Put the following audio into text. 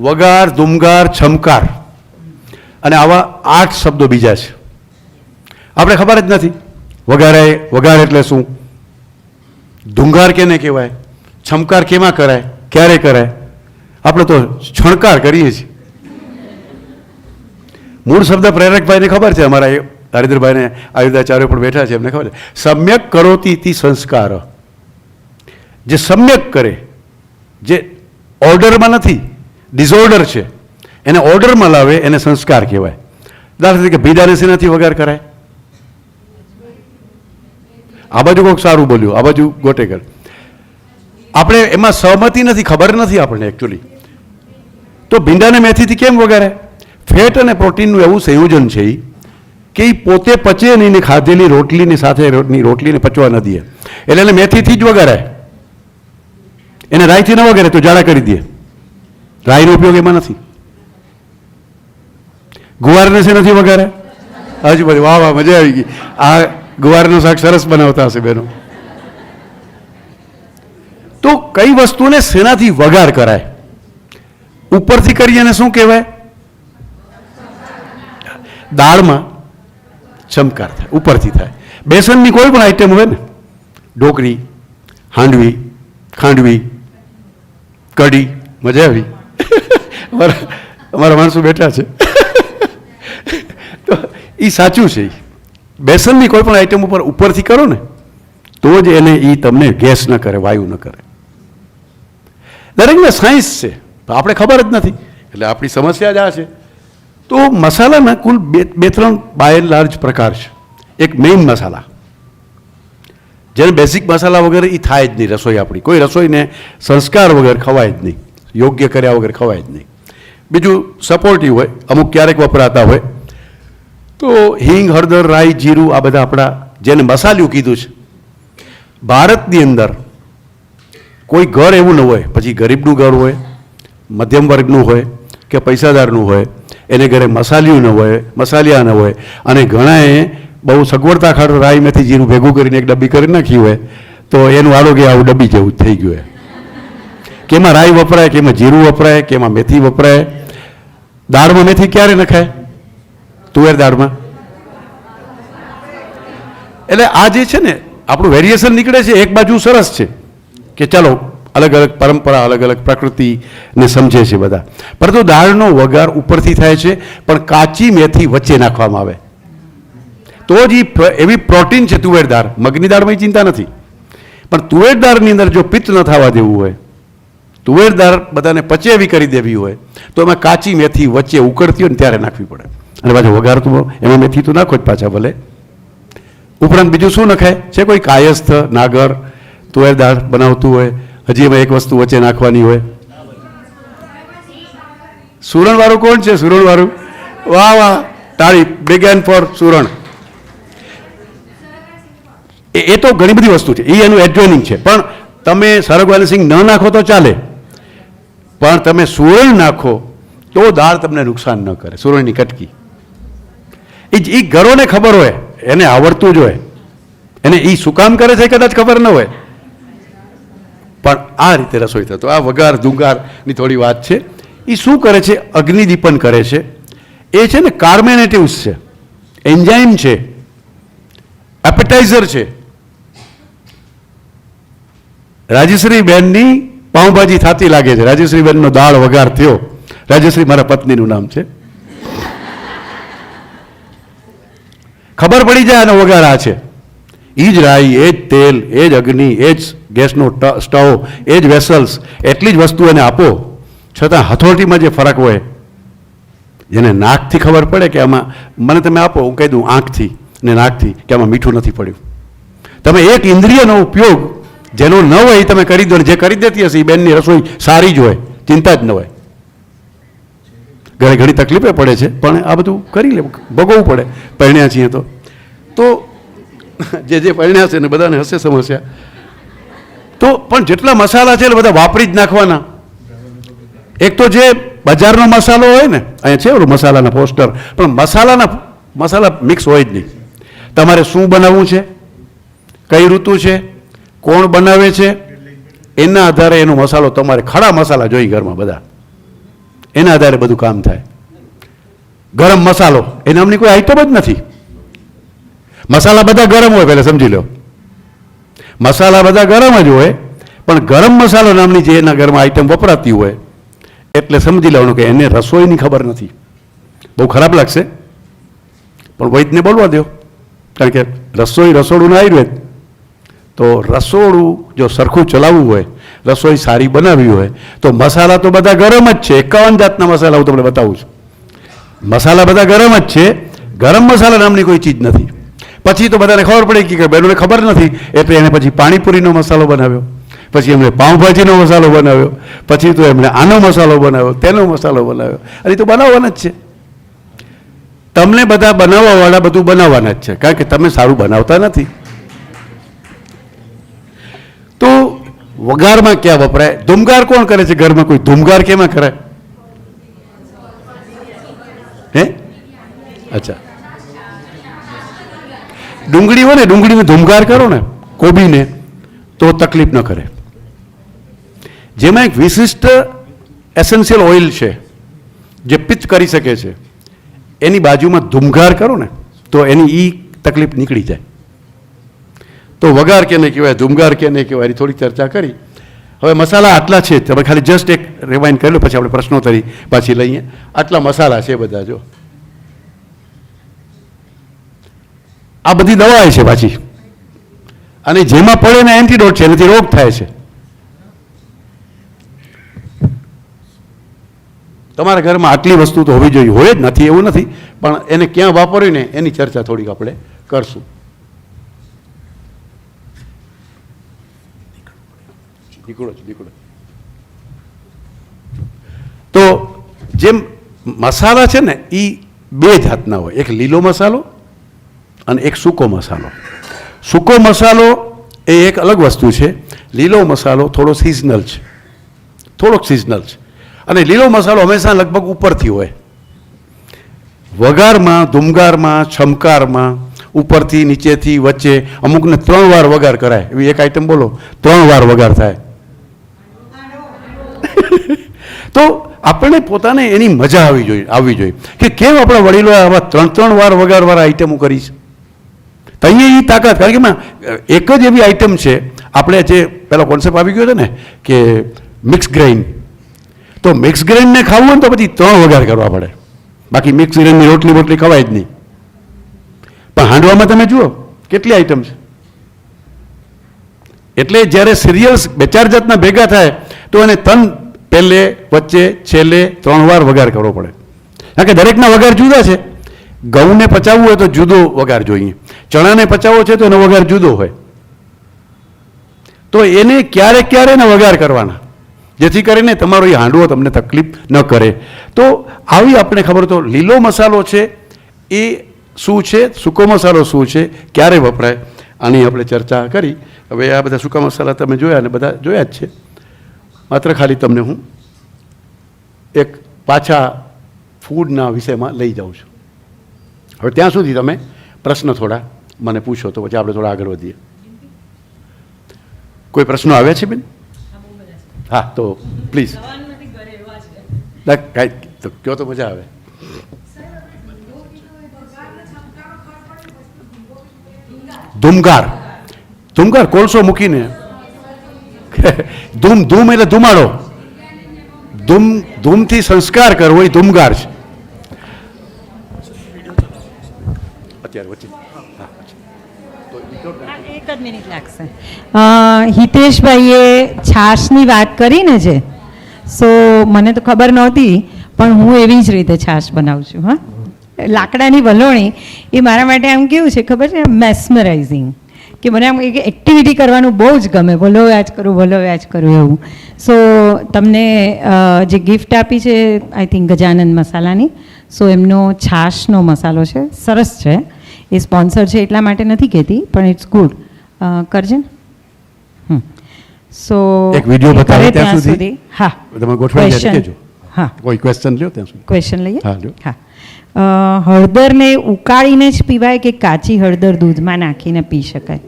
વગાર, દુમગાર, છમકાર. અને આવા આઠ શબ્દો બીજા છે. આપણે ખબર જ નથી. વગારે, વગાર એટલે શું? ધુંગાર કેને કહેવાય? છમકાર કેમાં કરાય? ક્યારે કરાય? આપણે તો છણકાર કરીએ છીએ. મૂળ શબ્દ પ્રેરકભાઈને ખબર છે? અમારા એ હરિદ્રભાઈને આયુધાચાર્ય પણ બેઠા છે, એમને ખબર છે. સમ્યક કરોતી તી સંસ્કાર. જે સમ્યક કરે, જે ઓર્ડરમાં નથી ડિઝોર્ડર છે. એને ઓર્ડરમાં લાવે એને સંસ્કાર કહેવાય. દાખલા તરીકે ભીડાને શેનાથી વગાર કરાય? આ બાજુ કોઈક સારું બોલ્યું, આ બાજુ ગોટેકર આપણે એમાં સહમતી નથી, ખબર નથી આપણને એકચ્યુઅલી તો ભીંડાને મેથીથી કેમ વગારે ફેટ અને પ્રોટીનનું એવું સંયોજન છે એ કે એ પોતે પચે નહીં ને ખાધેલી રોટલીની સાથે રોટલીને પચવા ન દે. એટલે એને મેથીથી જ વગારાય એને રાઈથી ન વગારે તો જાડા કરી દે. રાઈનો ઉપયોગ એમાં નથી. ગુવારને છે નથી વગારે હજુ બધું વાહ વાહ, મજા આવી ગઈ. આ ગુવારનું શાક સરસ બનાવતા હશે બેનો. તો કઈ વસ્તુને શેનાથી વગાર કરાય? ઉપરથી કરીએ એને શું કહેવાય? દાળમાં ચમકાર થાય, ઉપરથી થાય. બેસનની કોઈ પણ આઈટમ હોય ને, ઢોકળી, હાંડવી, ખાંડવી, કઢી, મજા આવી. અમારા માણસો બેઠા છે. તો એ સાચું છે. બેસનની કોઈ પણ આઈટમ ઉપર ઉપરથી કરો ને, તો જ એને એ તમને ગેસ ન કરે, વાયુ ન કરે. દરેકને સાયન્સ છે. તો આપણે ખબર જ નથી. એટલે આપણી સમસ્યા જ આ છે. તો મસાલાના કુલ બે બે ત્રણ બાય લાર્જ પ્રકાર છે. એક મેઇન મસાલા. જેને બેઝિક મસાલા વગર એ થાય જ નહીં, રસોઈ આપણી. કોઈ રસોઈને સંસ્કાર વગર ખવાય જ નહીં. યોગ્ય કર્યા વગર ખવાય જ નહીં. બીજું સપોર્ટિવ હોય, અમુક ક્યારેક વપરાતા હોય, તો હિંગ, હળદર, રાઈ, જીરું, આ બધા આપણા જેને મસાલિયું કીધું છે. ભારતની અંદર કોઈ ઘર એવું ન હોય, પછી ગરીબનું ઘર હોય, મધ્યમ વર્ગનું હોય, કે પૈસાદારનું હોય, એને ઘરે મસાલિયું ન હોય, મસાલિયા ન હોય, અને ઘણાએ બહુ સગવડતા ખાતર રાઈ મેથી જીરું ભેગું કરીને એક ડબ્બી કરી નાખ્યું હોય, તો એનું આરોગ્ય આવું ડબ્બી જેવું થઈ ગયું હોય. કેમાં રાઈ વપરાય, કેમાં જીરું વપરાય, કેમાં મેથી વપરાય દાળમાં મેથી ક્યારે નખાય? તુવેર દાળમાં એટલે આ જે છે ને, આપણું વેરિએશન નીકળે છે, એક બાજુ સરસ છે, કે ચાલો, અલગ અલગ પરંપરા, અલગ અલગ પ્રકૃતિને સમજે છે બધા. પરંતુ દાળનો વઘાર ઉપરથી થાય છે, પણ કાચી મેથી વચ્ચે નાખવામાં આવે. તો જ એવી પ્રોટીન છે તુવેર દાળ. મગની દાળમાં ચિંતા નથી. પણ તુવેર દાળની અંદર જો પિત્ત ન થવા દેવું હોય તુવેર દાળ બધાને પચે એવી કરી દેવી હોય, તો એમાં કાચી મેથી વચ્ચે ઉકળતી હોય ને ત્યારે નાખવી પડે. અને પાછું વઘારતું એમાં મેથી તો નાખો જ પાછા ભલે. ઉપરાંત બીજું શું નખાય? છે કોઈ કાયસ્થ, નાગર તુવેર દાળ બનાવતું હોય, હજી એમાં એક વસ્તુ વચ્ચે નાખવાની હોય. સુરણવાળું કોણ છે? સુરણવાળું? વાહ વાહ. તાળી. Began four સુરણ. એ તો ઘણી બધી વસ્તુ છે. એ એનું એડજોઇનિંગ છે. પણ તમે સરગવાની સિંહ ન નાખો તો ચાલે. પણ તમે સુરણ નાખો, તો દાળ તમને નુકસાન ન કરે સુરણની કટકી. એ એ ઘરોને ખબર હોય, એને આવડતું જ હોય. એને એ શું કામ કરે છે કદાચ ખબર ન હોય. પણ આ રીતે રસોઈ થતો. આ વઘાર ધુંગારની થોડી વાત છે. એ શું કરે છે? અગ્નિદીપન કરે છે. એ છે ને કાર્મેનેટિવ્સ છે. એન્જાઇમ છે. એપેટાઇઝર છે. રાજેશ્રી બેનની પાઉંભાજી થતી લાગે છે. રાજેશ્રી બેનનો દાળ વઘાર થયો. રાજેશ્રી મારા પત્નીનું નામ છે. ખબર પડી જાય આનો વઘાર આ છે. એ જ રાઈ, એ જ તેલ, એ જ અગ્નિ, એ જ ગેસનો સ્ટવ, એ જ વેસલ્સ. એટલી જ વસ્તુ એને આપો. છતાં હથોટીમાં જે ફરક હોય, જેને નાકથી ખબર પડે કે આમાં, મને તમે આપો, હું કહી દઉં આંખથી ને નાકથી કે આમાં મીઠું નથી પડ્યું. તમે એક ઇન્દ્રિયનો ઉપયોગ જેનો ન હોય એ તમે કરી દો ને જે કરી દેતી હશે એ બેનની રસોઈ સારી જ હોય, ચિંતા જ ન હોય. ઘરે ઘણી તકલીફે પડે છે, પણ આ બધું કરી લે, ભોગવવું પડે, પરણ્યા છીએ તો. તો જે જે પરણ્યા છે ને બધાને હશે સમસ્યા. તો પણ જેટલા મસાલા છે એટલે બધા વાપરી જ નાખવાના. એક તો જે બજારનો મસાલો હોય ને, અહીંયા છે ઓલું મસાલાના પોસ્ટર, પણ મસાલાના, મસાલા મિક્સ હોય જ નહીં. તમારે શું બનાવવું છે? કઈ ઋતુ છે? કોણ બનાવે છે? એના આધારે એનો મસાલો તમારે ખડા મસાલા જોઈ ઘરમાં બધા. એના આધારે બધું કામ થાય. ગરમ મસાલો, એ નામની કોઈ આઈટમ જ નથી. મસાલા બધા ગરમ હોય, પહેલાં સમજી લો. મસાલા બધા ગરમ જ હોય, પણ ગરમ મસાલો નામની જે એના ઘરમાં આઈટમ વપરાતી હોય, એટલે સમજી લેવાનું કે એને રસોઈની ખબર નથી. બહુ ખરાબ લાગશે. પણ વૈદને બોલવા દો કારણ કે રસોઈ રસોડું આયુર્વેદ. તો રસોડું જો સરખું ચલાવવું હોય, રસોઈ સારી બનાવવી હોય, તો મસાલા તો બધા ગરમ જ છે. એકાવન જાતના મસાલા હું તમને બતાવું છું. મસાલા બધા ગરમ જ છે. ગરમ મસાલા નામની કોઈ ચીજ નથી. પછી તો બધાને ખબર પડી કે બહેનોને ખબર નથી. એટલે એને પછી પાણીપુરીનો મસાલો બનાવ્યો. પછી એમણે પાઉંભાજીનો મસાલો બનાવ્યો. પછી તો એમણે આનો મસાલો બનાવ્યો, તેનો મસાલો બનાવ્યો. અને તો બનાવવાના જ છે. તમને બધા બનાવવાવાળા બધું બનાવવાના જ છે. કારણ કે તમે સારું બનાવતા નથી તો વઘારમાં ક્યાં વપરાય? ધૂમગાર કોણ કરે છે ઘરમાં? કોઈ ધૂમગાર કેમાં કરાય હે? અચ્છા. ડુંગળી હોય ને, ડુંગળીમાં ધૂમગાર કરો ને, કોબીને, તો તકલીફ ન કરે. જેમાં એક વિશિષ્ટ એસેન્શિયલ ઓઇલ છે, જે પિત્ત કરી શકે છે, એની બાજુમાં ધૂમઘાર કરો ને, તો એની ઈ તકલીફ નીકળી જાય. તો વઘાર કેને કહેવાય કે કેને કહેવાય, એની થોડીક ચર્ચા કરી. હવે મસાલા આટલા છે તમે ખાલી જસ્ટ એક રિમાઇન્ડ કરી લો, પછી આપણે પ્રશ્નોત્તરી પાછી લઈએ. આટલા મસાલા છે બધા, જો. આ બધી દવાઓ છે પાછી. અને જેમાં પડે ને એન્ટીડોટ છે, એનાથી રોગ થાય છે. તમારા ઘરમાં આટલી વસ્તુ તો હોવી જોઈએ. હોય જ નથી, એવું નથી. પણ એને ક્યાં વાપર્યું ને એની ચર્ચા થોડીક આપણે કરશું. દીકડો છો, નીકળો તો જેમ મસાલા છે ને એ બે જાતના હોય. એક લીલો મસાલો અને એક સૂકો મસાલો. સૂકો મસાલો એ એક અલગ વસ્તુ છે. લીલો મસાલો થોડો સિઝનલ છે. થોડોક સિઝનલ છે. અને લીલો મસાલો હંમેશા લગભગ ઉપરથી હોય. વઘારમાં ધુમગારમાં છમકારમાં, ઉપરથી, નીચેથી, વચ્ચે, અમુકને ત્રણ વાર વઘાર કરાય. એવી એક આઈટમ બોલો, ત્રણ વાર વઘાર થાય. તો આપણને પોતાને એની મજા આવી જોઈએ આવવી જોઈએ. કે કેમ આપણા વડીલો આવા ત્રણ ત્રણ વાર વગાડવાળા આઈટમો કરી છે? તઈએ એ તાકાત, કારણ કે એક જ એવી આઈટમ છે, આપણે જે પેલો કોન્સેપ્ટ આવી ગયો છે ને, કે મિક્સ ગ્રેઇન તો મિક્સ ગ્રેઇનને ખાવું હોય ને તો પછી ત્રણ વઘાર કરવા પડે. બાકી મિક્સ ગ્રેઇનની રોટલી બોટલી ખવાય જ નહીં. પણ હાંડવામાં તમે જુઓ, કેટલી આઈટમ છે એટલે જ્યારે સિરિયલ્સ બે ચાર જાતના ભેગા થાય, તો એને તન પહેલે વચ્ચે, છેલ્લે, ત્રણ વાર વઘાર કરવો પડે. કારણ કે દરેકના વઘાર જુદા છે. ઘઉંને પચાવવું હોય તો જુદો વઘાર જોઈએ. ચણાને પચાવવો છે તો એનો વઘાર જુદો હોય. તો એને ક્યારે ક્યારે ને વઘાર કરવાના. જેથી કરીને તમારો એ હાંડવો તમને તકલીફ ન કરે. તો આવી આપણે ખબર તો લીલો મસાલો છે. એ શું છે? સૂકો મસાલો શું છે? ક્યારે વપરાય? આની આપણે ચર્ચા કરી. હવે આ બધા સૂકા મસાલા તમે જોયા અને બધા જોયા જ છે. માત્ર ખાલી તમને હું એક પાછા ફૂડના વિષયમાં લઈ જાઉં છું. હવે ત્યાં સુધી તમે પ્રશ્ન થોડા મને પૂછો તો પછી આપણે થોડા આગળ વધીએ. કોઈ પ્રશ્નો આવ્યા છે, બેન? હા, તો પ્લીઝ કાંઈ તો કહો તો મજા આવે. ધૂમગાર. ધૂમકાર કોલસો મૂકીને ધૂમ ધૂમ એટલે ધુમાડો. ધૂમ, ધૂમથી સંસ્કાર કરવો એ ધૂમગાર છે. હિતેશભાઈએ છાશની વાત કરી ને જે, સો મને તો ખબર નહોતી, પણ હું એવી જ રીતે છાશ બનાવું છું, હા? લાકડાની વલોણી એ મારા માટે આમ કેવું છે ખબર છે? મેસ્મરાઇઝિંગ કે મને આમ એક એક્ટિવિટી કરવાનું બહુ જ ગમે. ભલો વ્યાજ કરું ભલો વ્યાજ કરું એવું. સો તમને જે ગિફ્ટ આપી છે આઈ થિંક ગજાનંદ મસાલાની સો એમનો છાશનો મસાલો છે. સરસ છે. એ સ્પોન્સર છે એટલા માટે નથી કહેતી પણ ઇટ્સ ગુડ કરજે ને હમ. સો એક વીડિયો બતાવે ત્યાં સુધી? હા. તમે ગોઠવાઈ જાય કેજો હા. કોઈ ક્વેશ્ચન લ્યો ત્યાં સુધી? ક્વેશ્ચન લઈએ? હા, લ્યો. હા. હળદરને ઉકાળીને જ પીવાય કે કાચી હળદર દૂધમાં નાખીને પી શકાય?